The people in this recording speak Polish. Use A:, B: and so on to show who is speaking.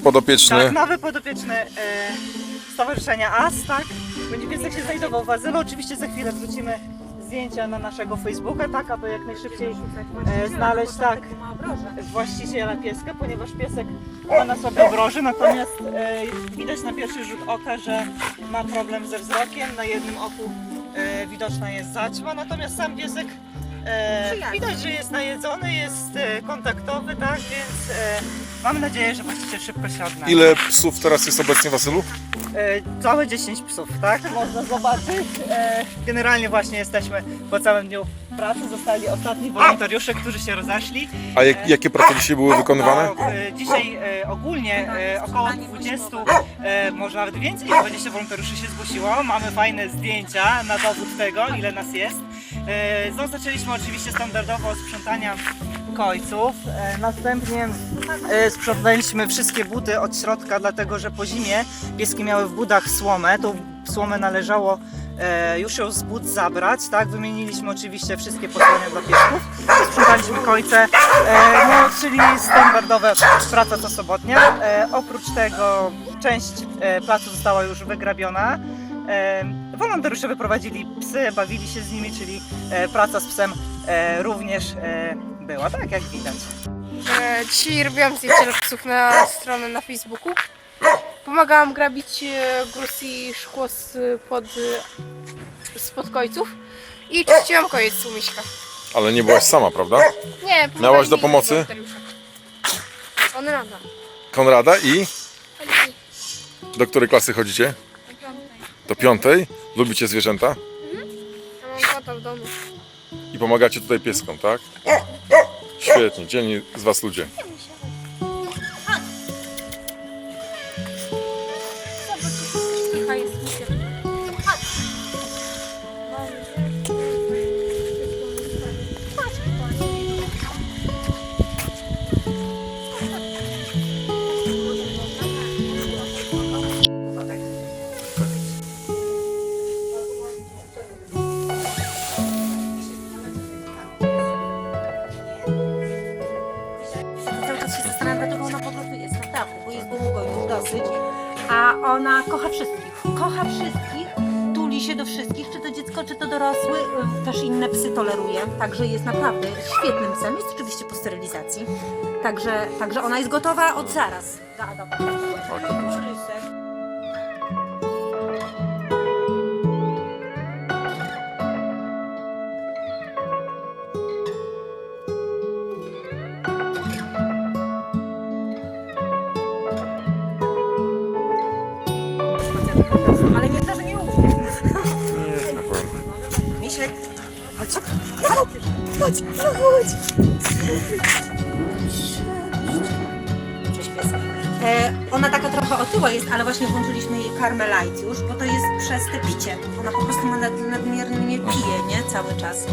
A: podopieczny.
B: Tak, nowy podopieczny e, Stowarzyszenia AS, tak? Będzie piesek się znajdował w azylu. Oczywiście za chwilę wrzucimy zdjęcia na naszego Facebooka, tak, aby jak najszybciej e, znaleźć tak właściciela pieska, ponieważ piesek ma na sobie obroży, natomiast e, widać na pierwszy rzut oka, że ma problem ze wzrokiem. Na jednym oku e, widoczna jest zaćma, natomiast sam piesek e, widać, że jest najedzony, jest e, kontaktowy, tak, więc e, mamy nadzieję, że właściciel szybko się odnajdzie.
A: Ile psów teraz jest obecnie w azylu?
B: E, całe 10 psów, tak? Można zobaczyć. E, generalnie właśnie jesteśmy po całym dniu pracy. Zostali ostatni wolontariusze, którzy się rozeszli.
A: A jak, jakie prace dzisiaj były wykonywane?
B: No, e, dzisiaj e, ogólnie e, około 20, e, może nawet więcej niż 20 wolontariuszy się zgłosiło. Mamy fajne zdjęcia na dowód tego, ile nas jest. E, no, zaczęliśmy oczywiście standardowo sprzątania kojców. E, następnie e, sprzątaliśmy wszystkie budy od środka, dlatego że po zimie pieski miały w budach słomę. Tą słomę należało już ją z bud zabrać, tak? Wymieniliśmy oczywiście wszystkie posłania dla piesków. Sprzątaliśmy kojce, e, no, czyli standardowe praca co sobotnia. Oprócz tego część placu została już wygrabiona. Wolontariusze wyprowadzili psy, bawili się z nimi, czyli e, praca z psem e, również e, była, tak jak widać.
C: E, Dzisiaj robiłam zdjęcie dla psów na stronę na Facebooku. Pomagałam grabić gruz i szkło z, pod, e, spod kojców. I czyściłam kojec u Miśka.
A: Ale nie byłaś sama, prawda?
C: Nie,
A: Miałaś do pomocy?
C: wolontariusze. On rada.
A: Konrada i do której klasy chodzicie? Do piątej. Lubicie zwierzęta?
C: Ja mam kota w domu.
A: I pomagacie tutaj pieskom, tak? Świetnie, dzielni z was ludzie.
C: Jest
D: długo już dosyć, a ona kocha wszystkich. Kocha wszystkich, tuli się do wszystkich, czy to dziecko, czy to dorosły, też inne psy toleruje, także jest naprawdę świetnym psem, jest oczywiście po sterylizacji, także, także ona jest gotowa od zaraz. Do adopcji. Ale nie to, że nie umie. Misiek, chodź. Chodź, chodź. Cześć piesek. E, ona taka trochę otyła jest, ale właśnie włączyliśmy jej karmę light już, bo to jest przez te picie. Ona po prostu ma nad, nadmiernie pije, nie? Cały czas.